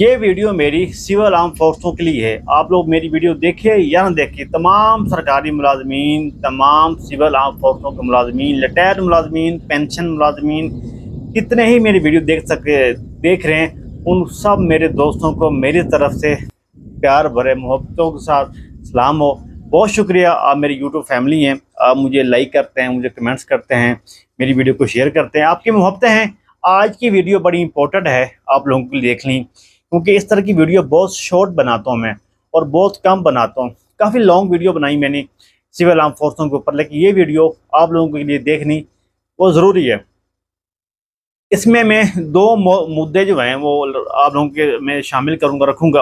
یہ ویڈیو میری سول عام فورسوں کے لیے ہے۔ آپ لوگ میری ویڈیو دیکھیں یا نہ دیکھیں، تمام سرکاری ملازمین، تمام سول عام فورسوں کے ملازمین لٹیر ملازمین، پینشن ملازمین، کتنے ہی میری ویڈیو دیکھ سکے، دیکھ رہے ہیں، ان سب میرے دوستوں کو میری طرف سے پیار بھرے محبتوں کے ساتھ سلام ہو۔ بہت شکریہ، آپ میری یوٹیوب فیملی ہیں، آپ مجھے لائک کرتے ہیں، مجھے کمنٹس کرتے ہیں، میری ویڈیو کو شیئر کرتے ہیں۔ آپ کی محبتیں ہیں، آج کی ویڈیو بڑی امپورٹنٹ ہے، آپ لوگوں کو دیکھ لیں۔ کیونکہ اس طرح کی ویڈیو بہت شارٹ بناتا ہوں میں اور بہت کم بناتا ہوں۔ کافی لانگ ویڈیو بنائی میں نے سول عام فورسوں کے اوپر، لیکن یہ ویڈیو آپ لوگوں کے لیے دیکھنی وہ ضروری ہے۔ اس میں میں دو مدعے جو ہیں وہ آپ لوگوں کے میں شامل کروں گا، رکھوں گا۔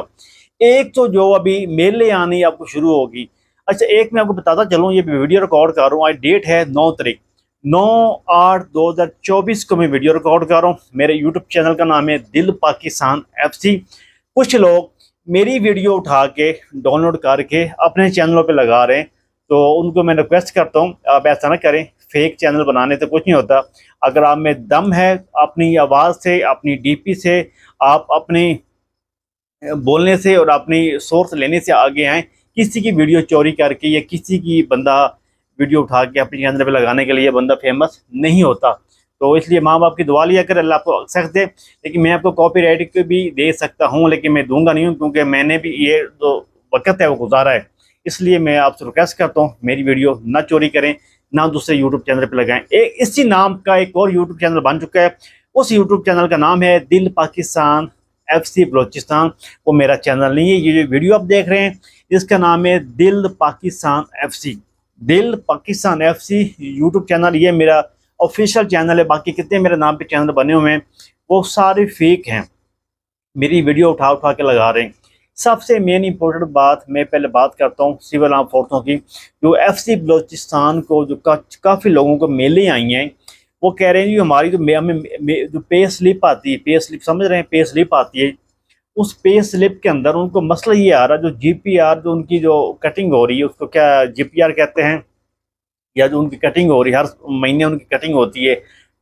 ایک تو جو ابھی میلے آنی آپ کو شروع ہوگی۔ اچھا ایک میں آپ کو بتاتا چلوں، یہ ویڈیو ریکارڈ کر رہا ہوں۔ آج ڈیٹ ہے نو تاریخ۔ نو آٹھ دو ہزار چوبیس کو میں ویڈیو ریکارڈ کر رہا ہوں۔ میرے یوٹیوب چینل کا نام ہے دل پاکستان ایف سی۔ کچھ لوگ میری ویڈیو اٹھا کے ڈاؤن لوڈ کر کے اپنے چینلوں پہ لگا رہے ہیں۔ تو ان کو میں ریکویسٹ کرتا ہوں، آپ ایسا نہ کریں، فیک چینل بنانے سے کچھ نہیں ہوتا۔ اگر آپ میں دم ہے، اپنی آواز سے، اپنی ڈی پی سے، آپ اپنی بولنے سے اور اپنی سورس لینے سے آگے آئیں، کسی کی ویڈیو چوری کر کے یا کسی کی بندہ ویڈیو اٹھا کے اپنی چینل پہ لگانے کے لیے بندہ فیمس نہیں ہوتا۔ تو اس لیے ماں باپ کی دعا لیا کر اللہ آپ کو سخت دے۔ لیکن میں آپ کو کاپی رائٹ بھی دے سکتا ہوں، لیکن میں دوں گا نہیں ہوں، کیونکہ میں نے بھی یہ جو وقت ہے وہ گزارا ہے۔ اس لیے میں آپ سے ریکویسٹ کرتا ہوں، میری ویڈیو نہ چوری کریں، نہ دوسرے یوٹیوب چینل پہ لگائیں۔ ایک اسی نام کا ایک اور یوٹیوب چینل بن چکا ہے۔ اس یوٹیوب چینل کا نام ہے دل پاکستان ایف سی بلوچستان۔ وہ میرا چینل نہیں ہے، یہ جو ویڈیو آپ دیکھ رہے ہیں، اس کا نام ہے دل پاکستان ایف سی۔ دل Pakistan F C YouTube channel, یہ میرا آفیشیل چینل ہے، باقی کتنے میرے نام پہ چینل بنے ہوئے ہیں، وہ سارے فیک ہیں۔ میری ویڈیو اٹھا اٹھا کے لگا رہے ہیں۔ سب سے مین امپورٹنٹ بات میں پہلے بات کرتا ہوں سول عام فورسوں کی۔ جو ایف سی بلوچستان کو، جو کافی لوگوں کو میلے آئی ہیں، وہ کہہ رہے ہیں جی ہماری جو ہمیں جو پے سلپ آتی ہے پے سلپ سمجھ رہے ہیں پے سلپ آتی ہے۔ اس پے سلپ کے اندر ان کو مسئلہ یہ آ رہا جو جی پی آر جو ان کی جو کٹنگ ہو رہی ہے، اس کو کیا جی پی آر کہتے ہیں؟ یا جو ان کی کٹنگ ہو رہی ہے، ہر مہینے ان کی کٹنگ ہوتی ہے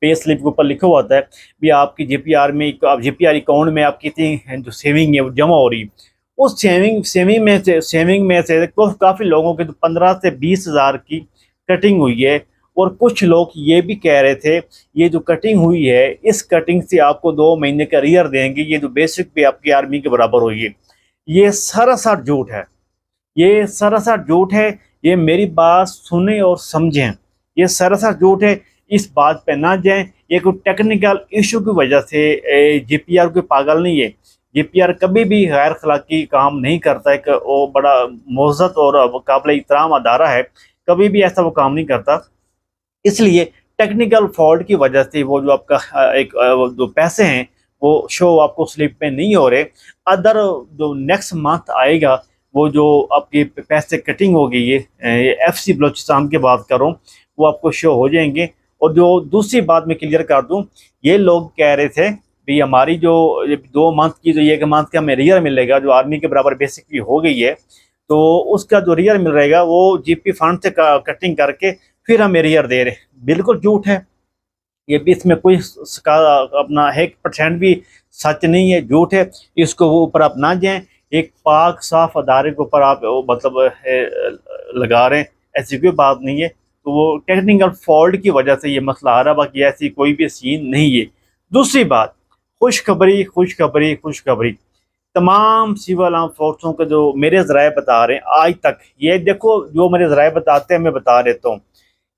پے سلپ کے اوپر لکھا ہوتا ہے بھی آپ کی جی پی آر میں، آپ جی پی آر اکاؤنٹ میں آپ کی جو سیونگ ہے، وہ جمع ہو رہی ہے۔ اس سیونگ سیونگ میں سے سیونگ میں سے کافی لوگوں کے پندرہ سے بیس ہزار کی کٹنگ ہوئی ہے۔ اور کچھ لوگ یہ بھی کہہ رہے تھے، یہ جو کٹنگ ہوئی ہے، اس کٹنگ سے آپ کو دو مہینے کا ریئر دیں گے، یہ جو بیسک پہ آپ کی آرمی کے برابر ہوئی ہے۔ یہ سراسر جھوٹ ہے۔ یہ سراسر جھوٹ ہے۔ یہ میری بات سنیں اور سمجھیں۔ یہ سراسر جھوٹ ہے۔ اس بات پہ نہ جائیں۔ یہ کوئی ٹیکنیکل ایشو کی وجہ سے جی پی آر کوئی پاگل نہیں ہے۔ جی پی آر کبھی بھی غیر خلاقی کام نہیں کرتا ہے کہ وہ بڑا معزت اور قابل احترام ادارہ ہے۔ کبھی بھی ایسا وہ کام نہیں کرتا۔ اس لیے ٹیکنیکل فالٹ کی وجہ سے وہ جو آپ کا ایک جو پیسے ہیں، وہ شو آپ کو سلپ میں نہیں ہو رہے۔ ادر جو نیکسٹ منتھ آئے گا، وہ جو آپ کے پیسے کٹنگ ہو گئی ہے ایف سی بلوچستان کی بات کروں وہ آپ کو شو ہو جائیں گے۔ اور جو دوسری بات میں کلیئر کر دوں، یہ لوگ کہہ رہے تھے بھی ہماری جو دو منتھ کی، جو ایک منتھ کا ہمیں ریئر ملے گا، جو آرمی کے برابر بیسکلی ہو گئی ہے، تو اس کا جو ریئر مل رہے گا، وہ جی پی فنڈ سے کٹنگ کر کے پھر ہم ایئر دے رہے بالکل جھوٹ ہے۔ یہ بھی اس میں کوئی اپنا ایک پرسینٹ بھی سچ نہیں ہے، جھوٹ ہے۔ اس کو وہ اوپر آپ نہ جائیں۔ ایک پاک، صاف ادارے کے اوپر آپ مطلب لگا رہے ہیں۔ ایسی کوئی بات نہیں ہے۔ تو وہ ٹیکنیکل فالٹ کی وجہ سے یہ مسئلہ آ رہا باقی ایسی کوئی بھی سین نہیں ہے۔ دوسری بات، خوشخبری خوشخبری خوشخبری۔ تمام سول عام فورسوں کے جو میرے ذرائع بتا رہے ہیں، آج تک یہ دیکھو، جو میرے ذرائع بتاتے ہیں، میں بتا دیتا ہوں۔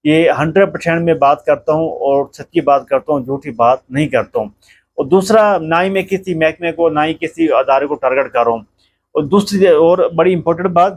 یہ ہنڈریڈ پرسینٹ میں بات کرتا ہوں اور سچی بات کرتا ہوں، جھوٹی بات نہیں کرتا ہوں۔ اور دوسرا، نہ ہی میں کسی محکمے کو، نہ ہی کسی ادارے کو ٹارگٹ کر رہا ہوں۔ اور دوسری اور بڑی امپورٹنٹ بات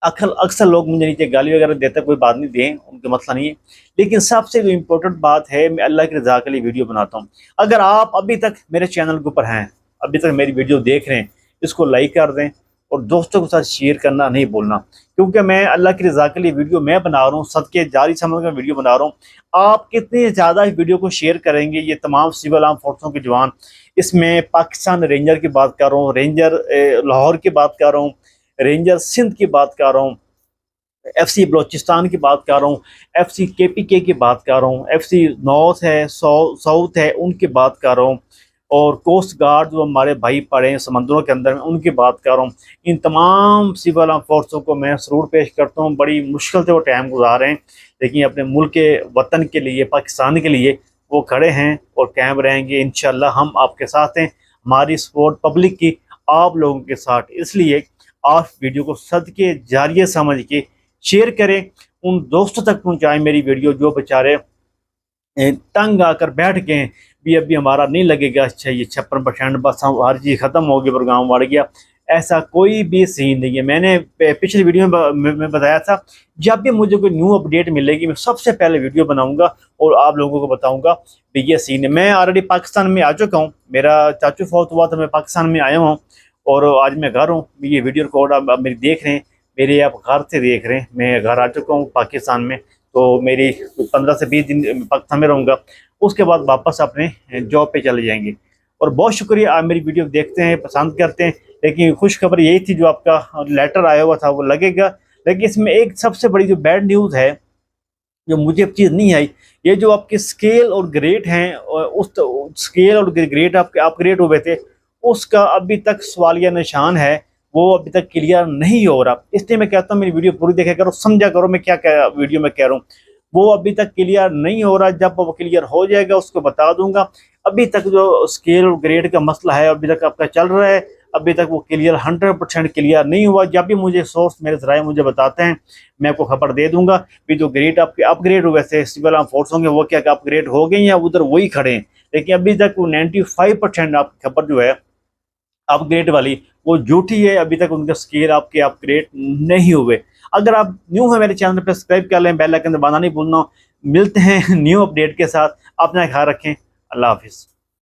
اکثر اکثر لوگ مجھے نیچے گالی وغیرہ دیتے کوئی بات نہیں دیں، ان کا مسئلہ نہیں ہے۔ لیکن سب سے جو امپورٹنٹ بات ہے، میں اللہ کی رضا کے لیے ویڈیو بناتا ہوں۔ اگر آپ ابھی تک میرے چینل کے اوپر ہیں، ابھی تک میری ویڈیو دیکھ رہے ہیں، اس کو لائک کر دیں۔ اور دوستوں کے ساتھ شیئر کرنا نہیں بولنا کیونکہ میں اللہ کی رضا کے لیے ویڈیو میں بنا رہا ہوں، صدقے، جاری سمجھ کر ویڈیو بنا رہا ہوں۔ آپ کتنے زیادہ اس ویڈیو کو شیئر کریں گے، یہ تمام سول عام فورسوں کے جوان۔ اس میں پاکستان رینجر کی بات کر رہا ہوں، رینجر لاہور کی بات کر رہا ہوں، رینجر سندھ کی بات کر رہا ہوں، ایف سی بلوچستان کی بات کر رہا ہوں، ایف سی کے پی کے کی بات کر رہا ہوں، ایف سی نارتھ ہے ساؤتھ ہے، ان کی بات کر رہا ہوں۔ اور کوسٹ گارڈ جو ہمارے بھائی پڑے ہیں، سمندروں کے اندر، میں ان کی بات کر رہا ہوں۔ ان تمام سول فورسوں کو میں سرور پیش کرتا ہوں۔ بڑی مشکل سے وہ ٹائم گزار رہے ہیں۔ لیکن اپنے ملک کے وطن کے لیے، پاکستان کے لیے وہ کھڑے ہیں اور قائم رہیں گے۔ انشاءاللہ ہم آپ کے ساتھ ہیں۔ ہماری سپورٹ پبلک کی آپ لوگوں کے ساتھ۔ اس لیے آپ ویڈیو کو صدقے، جاریہ سمجھ کے شیئر کریں۔ ان دوستوں تک پہنچائیں میری ویڈیو جو بیچارے تنگ آ کر بیٹھ گئے ہیں۔ بھی ابھی ہمارا نہیں لگے گا۔ اچھا یہ چھپن پرسینٹ بس ہم ہر چیز ختم ہو گئی، پروگرام بڑھ گیا۔ ایسا کوئی بھی سین نہیں ہے۔ میں نے پچھلی ویڈیو میں میں بتایا تھا، جب بھی مجھے کوئی نیو اپڈیٹ ملے گی، میں سب سے پہلے ویڈیو بناؤں گا اور آپ لوگوں کو بتاؤں گا بھی یہ سین ہے۔ میں آلریڈی پاکستان میں آ چکا ہوں۔ میرا چاچو فوت ہوا تھا میں پاکستان میں آیا ہوں اور آج میں گھر ہوں۔ یہ ویڈیو ریکارڈ آپ میری دیکھ رہے ہیں۔ میرے آپ گھر سے دیکھ رہے ہیں۔ میں گھر آ چکا ہوں پاکستان میں۔ تو میری پندرہ سے بیس دن پاکستان میں رہوں گا۔ اس کے بعد واپس اپنے جاب پہ چلے جائیں گے۔ اور بہت شکریہ، آپ میری ویڈیو دیکھتے ہیں، پسند کرتے ہیں۔ لیکن خوش خبر یہی تھی جو آپ کا لیٹر آیا ہوا تھا، وہ لگے گا۔ لیکن اس میں ایک سب سے بڑی جو بیڈ نیوز ہے، جو مجھے چیز نہیں آئی، یہ جو آپ کے اسکیل اور گریٹ ہیں، اس اسکیل اور گریٹ آپ کے اپ گریڈ ہوئے تھے، اس کا ابھی تک سوالیہ نشان ہے۔ وہ ابھی تک کلیئر نہیں ہو رہا۔ اس لیے میں کہتا ہوں، میری ویڈیو پوری دیکھا کرو، سمجھا کرو میں کیا ویڈیو میں کہہ رہا ہوں۔ وہ ابھی تک کلیئر نہیں ہو رہا، جب وہ کلیئر ہو جائے گا، اس کو بتا دوں گا۔ ابھی تک جو اسکیل اور گریڈ کا مسئلہ ہے، ابھی تک آپ کا چل رہا ہے۔ ابھی تک وہ کلیئر ہنڈریڈ پرسینٹ کلیئر نہیں ہوا۔ جب بھی مجھے سورس میرے ذرائع مجھے بتاتے ہیں، میں آپ کو خبر دے دوں گا۔ بھی جو گریڈ آپ کے اپ گریڈ ہوئے تھے سول آرم فورس ہوں گے، وہ کیا کہ اپ گریڈ ہو گئے یا ادھر وہی کھڑے ہیں۔ لیکن ابھی تک وہ نائنٹی فائیو پرسینٹ آپ کی خبر جو ہے اپ گریڈ والی، وہ جھوٹی ہے، ابھی تک ان کا اسکیل آپ کے اپ گریڈ نہیں ہوئے۔ اگر آپ نیو ہیں، میرے چینل پہ سبسکرائب کر لیں بیل آئکن دبانا نہیں بھولنا۔ ملتے ہیں نیو اپڈیٹ کے ساتھ۔ اپنا خیال رکھیں۔ اللہ حافظ۔